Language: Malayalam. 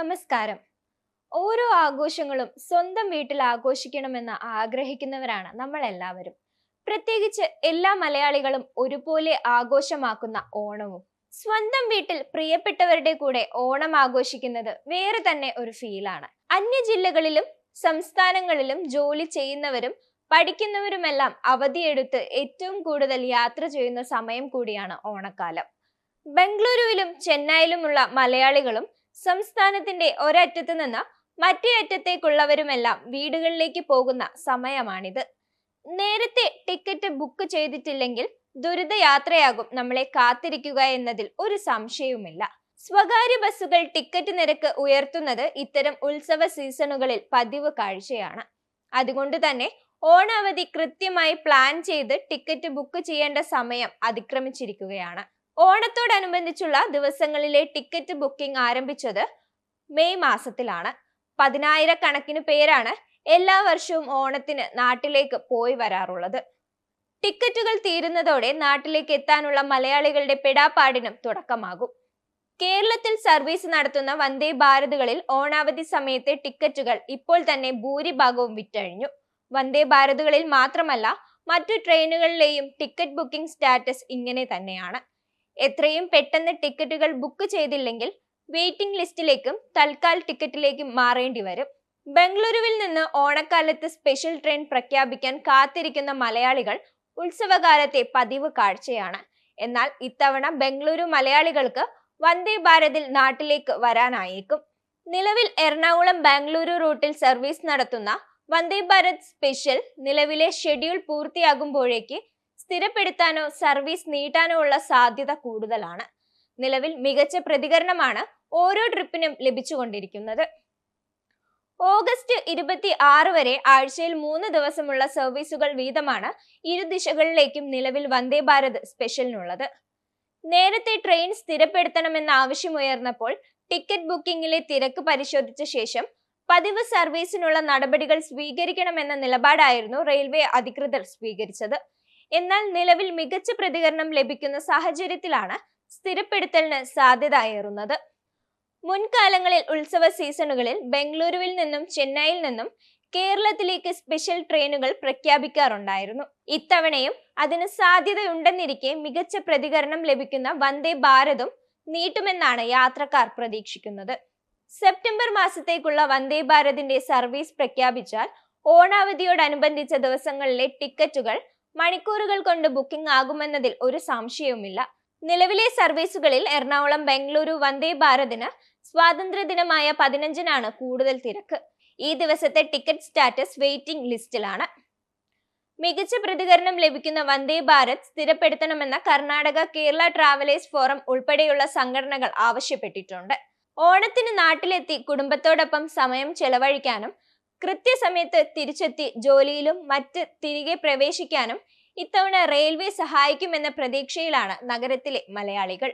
നമസ്കാരം. ഓരോ ആഘോഷങ്ങളും സ്വന്തം വീട്ടിൽ ആഘോഷിക്കണമെന്ന് ആഗ്രഹിക്കുന്നവരാണ് നമ്മൾ എല്ലാവരും പ്രത്യേകിച്ച് എല്ലാ മലയാളികളും ഒരുപോലെ ആഘോഷമാക്കുന്ന ഓണവും. സ്വന്തം വീട്ടിൽ പ്രിയപ്പെട്ടവരുടെ കൂടെ ഓണം ആഘോഷിക്കുന്നത് വേറെ തന്നെ ഒരു ഫീലാണ് അന്യ ജില്ലകളിലും സംസ്ഥാനങ്ങളിലും ജോലി ചെയ്യുന്നവരും പഠിക്കുന്നവരുമെല്ലാം അവധിയെടുത്ത് ഏറ്റവും കൂടുതൽ യാത്ര ചെയ്യുന്ന സമയം കൂടിയാണ് ഓണക്കാലം. ബംഗളൂരുവിലും ചെന്നൈയിലുമുള്ള മലയാളികളും സംസ്ഥാനത്തിന്റെ ഒരറ്റത്ത് നിന്ന് മറ്റേ അറ്റത്തേക്കുള്ളവരുമെല്ലാം വീടുകളിലേക്ക് പോകുന്ന സമയമാണിത്. നേരത്തെ ടിക്കറ്റ് ബുക്ക് ചെയ്തിട്ടില്ലെങ്കിൽ ദുരിതയാത്രയാകും നമ്മളെ കാത്തിരിക്കുക എന്നതിൽ ഒരു സംശയവുമില്ല. സ്വകാര്യ ബസ്സുകൾ ടിക്കറ്റ് നിരക്ക് ഉയർത്തുന്നത് ഇത്തരം ഉത്സവ സീസണുകളിൽ പതിവ് കാഴ്ചയാണ്. അതുകൊണ്ട് തന്നെ ഓണാവധി കൃത്യമായി പ്ലാൻ ചെയ്ത് ടിക്കറ്റ് ബുക്ക് ചെയ്യേണ്ട സമയം അതിക്രമിച്ചിരിക്കുകയാണ്. ഓണത്തോടനുബന്ധിച്ചുള്ള ദിവസങ്ങളിലെ ടിക്കറ്റ് ബുക്കിംഗ് ആരംഭിച്ചത് മെയ് മാസത്തിലാണ്. പതിനായിരക്കണക്കിന് പേരാണ് എല്ലാ വർഷവും ഓണത്തിന് നാട്ടിലേക്ക് പോയി വരാറുള്ളത്. ടിക്കറ്റുകൾ തീരുന്നതോടെ നാട്ടിലേക്ക് എത്താനുള്ള മലയാളികളുടെ പെടാപ്പാടിനും തുടക്കമാകും. കേരളത്തിൽ സർവീസ് നടത്തുന്ന വന്ദേ ഭാരതുകളിൽ ഓണാവധി സമയത്തെ ടിക്കറ്റുകൾ ഇപ്പോൾ തന്നെ ഭൂരിഭാഗവും വിറ്റഴിഞ്ഞു. വന്ദേ ഭാരതുകളിൽ മാത്രമല്ല മറ്റു ട്രെയിനുകളിലെയും ടിക്കറ്റ് ബുക്കിംഗ് സ്റ്റാറ്റസ് ഇങ്ങനെ തന്നെയാണ്. എത്രയും പെട്ടെന്ന് ടിക്കറ്റുകൾ ബുക്ക് ചെയ്തില്ലെങ്കിൽ വെയിറ്റിംഗ് ലിസ്റ്റിലേക്കും തൽക്കാൽ ടിക്കറ്റിലേക്കും മാറേണ്ടി വരും. ബംഗളൂരുവിൽ നിന്ന് ഓണക്കാലത്ത് സ്പെഷ്യൽ ട്രെയിൻ പ്രഖ്യാപിക്കാൻ കാത്തിരിക്കുന്ന മലയാളികൾ ഉത്സവകാലത്തെ പതിവ് കാഴ്ചയാണ്. എന്നാൽ ഇത്തവണ ബംഗളൂരു മലയാളികൾക്ക് വന്ദേ ഭാരതിൽ നാട്ടിലേക്ക് വരാനായേക്കും നിലവിൽ എറണാകുളം ബാംഗ്ലൂരു റൂട്ടിൽ സർവീസ് നടത്തുന്ന വന്ദേ ഭാരത് സ്പെഷ്യൽ നിലവിലെ ഷെഡ്യൂൾ പൂർത്തിയാകുമ്പോഴേക്ക് സ്ഥിരപ്പെടുത്താനോ സർവീസ് നീട്ടാനോ ഉള്ള സാധ്യത കൂടുതലാണ്. നിലവിൽ മികച്ച പ്രതികരണമാണ് ഓരോ ട്രിപ്പിനും ലഭിച്ചുകൊണ്ടിരിക്കുന്നത്. ഓഗസ്റ്റ് ഇരുപത്തി ആറ് വരെ ആഴ്ചയിൽ മൂന്ന് ദിവസമുള്ള സർവീസുകൾ വീതമാണ് ഇരു ദിശകളിലേക്കും നിലവിൽ വന്ദേ ഭാരത് സ്പെഷ്യലിനുള്ളത് നേരത്തെ ട്രെയിൻ സ്ഥിരപ്പെടുത്തണമെന്ന ആവശ്യമുയർന്നപ്പോൾ ടിക്കറ്റ് ബുക്കിംഗിലെ തിരക്ക് പരിശോധിച്ച ശേഷം പതിവ് സർവീസിനുള്ള നടപടികൾ സ്വീകരിക്കണമെന്ന നിലപാടായിരുന്നു റെയിൽവേ അധികൃതർ സ്വീകരിച്ചത്. എന്നാൽ നിലവിൽ മികച്ച പ്രതികരണം ലഭിക്കുന്ന സാഹചര്യത്തിലാണ് സ്ഥിരപ്പെടുത്തലിന് സാധ്യത ഏറുന്നത് മുൻകാലങ്ങളിൽ ഉത്സവ സീസണുകളിൽ ബംഗളൂരുവിൽ നിന്നും ചെന്നൈയിൽ നിന്നും കേരളത്തിലേക്ക് സ്പെഷ്യൽ ട്രെയിനുകൾ പ്രഖ്യാപിക്കാറുണ്ടായിരുന്നു. ഇത്തവണയും അതിന് സാധ്യതയുണ്ടെന്നിരിക്കെ മികച്ച പ്രതികരണം ലഭിക്കുന്ന വന്ദേ ഭാരതും നീട്ടുമെന്നാണ് യാത്രക്കാർ പ്രതീക്ഷിക്കുന്നത്. സെപ്റ്റംബർ മാസത്തേക്കുള്ള വന്ദേ ഭാരതിന്റെ സർവീസ് പ്രഖ്യാപിച്ചാൽ ഓണാവധിയോടനുബന്ധിച്ച ദിവസങ്ങളിലെ ടിക്കറ്റുകൾ മണിക്കൂറുകൾ കൊണ്ട് ബുക്കിംഗ് ആകുമെന്നതിൽ ഒരു സംശയവുമില്ല. നിലവിലെ സർവീസുകളിൽ എറണാകുളം ബംഗളൂരു വന്ദേ ഭാരതിന് സ്വാതന്ത്ര്യദിനമായ പതിനഞ്ചിനാണ് കൂടുതൽ തിരക്ക്. ഈ ദിവസത്തെ ടിക്കറ്റ് സ്റ്റാറ്റസ് വെയിറ്റിംഗ് ലിസ്റ്റിലാണ് മികച്ച പ്രതികരണം ലഭിക്കുന്ന വന്ദേ ഭാരത് സ്ഥിരപ്പെടുത്തണമെന്ന കർണാടക കേരള ട്രാവലേഴ്സ് ഫോറം ഉൾപ്പെടെയുള്ള സംഘടനകൾ ആവശ്യപ്പെട്ടിട്ടുണ്ട്. ഓണത്തിന് നാട്ടിലെത്തി കുടുംബത്തോടൊപ്പം സമയം ചെലവഴിക്കാനും കൃത്യസമയത്ത് തിരിച്ചെത്തി ജോലിയിലും മറ്റ് തിരികെ പ്രവേശിക്കാനും ഇത്തവണ റെയിൽവേ സഹായിക്കുമെന്ന പ്രതീക്ഷയിലാണ് നഗരത്തിലെ മലയാളികൾ.